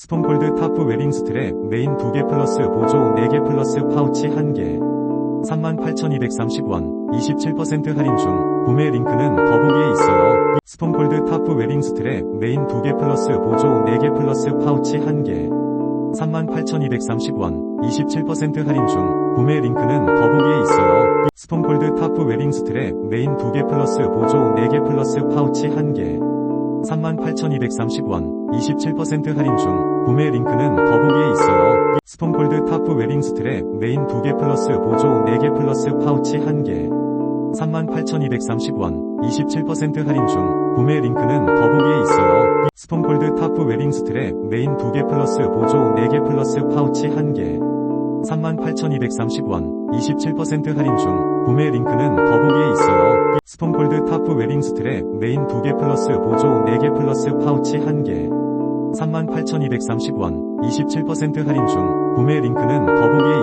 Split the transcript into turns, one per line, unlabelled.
스톤콜드 타프 웨딩 스트랩 메인 2개 플러스 보조 4개 플러스 파우치 1개 38,230원 27% 할인 중 구매 링크는 더보기에 있어요. 스톤콜드 타프 웨딩 스트랩 메인 2개 플러스 보조 4개 플러스 파우치 1개 38,230원 27% 할인 중 구매 링크는 더보기에 있어요. 스톤콜드 타프 웨딩 스트랩 메인 2개 플러스 보조 4개 플러스 파우치 1개 38,230원 27% 할인 중 구매 링크는 더보기에 있어요. 스톤콜드 타프 웨딩 스트랩 메인 2개 플러스 보조 4개 플러스 파우치 1개 38,230원 27% 할인 중 구매 링크는 더보기에 있어요. 스톤콜드 타프 웨딩 스트랩 메인 2개 플러스 보조 4개 플러스 파우치 1개 38,230원 27% 할인 중 구매 링크는 더보기에 있어요. 스톤콜드 타프 웨딩 스트랩 메인 2개 플러스 보조 4개 플러스 파우치 1개 38,230원 27% 할인 중 구매 링크는 더보기에